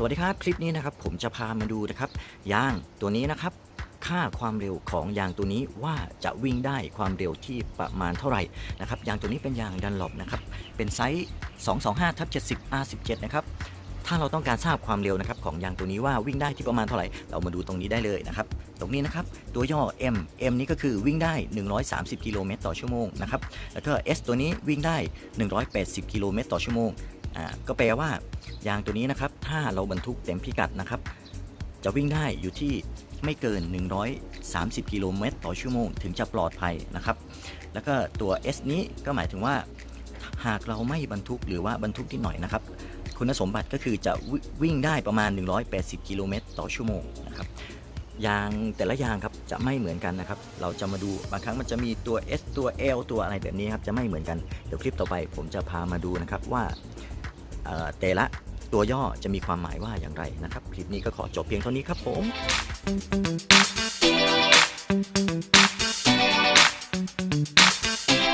สวัสดีครับ คลิปนี้นะครับผมจะพามาดูนะครับยางตัวนี้นะครับ ค่าความเร็วของยางตัวนี้ว่าจะวิ่งได้ความเร็วที่ประมาณเท่าไหร่นะครับยางตัวนี้เป็นยางดันหลบนะครับเป็นไซส์225ทับ70 R17 นะครับถ้าเราต้องการทราบความเร็วนะครับของยางตัวนี้ว่าวิ่งได้ที่ประมาณเท่าไหร่ เรามาดูตรงนี้ได้เลยนะครับตรงนี้นะครับตัวย่อ M M นี้ก็คือวิ่งได้ 130 กิโลเมตรต่อชั่วโมงนะครับแล้วก็ S ตัวนี้วิ่งได้ 180 กิโลเมตรต่อชั่วโมง อ่าก็แปลว่ายางตัวนี้นะครับ ถ้าเราบรรทุกเต็มพิกัดนะครับ จะวิ่งได้อยู่ที่ไม่เกิน 130 กิโลเมตรต่อชั่วโมง ถึงจะปลอดภัยนะครับ แล้วก็ตัว S นี้ก็หมายถึงว่า หากเราไม่บรรทุกหรือว่าบรรทุกที่หน่อยนะครับ คุณสมบัติก็คือจะวิ่งได้ประมาณ 180 กิโลเมตรต่อชั่วโมงนะครับยางแต่ละยางครับจะไม่เหมือนกันนะครับ เราจะมาดูบางครั้งมันจะมีตัว S ตัว L ตัวอะไรแบบนี้ครับจะไม่เหมือนกัน เดี๋ยวคลิปต่อไปผมจะพามาดูนะครับว่า แต่ละตัวย่อจะมีความหมายว่าอย่างไรนะครับ คลิปนี้ก็ขอจบเพียงเท่านี้ครับผม Thank.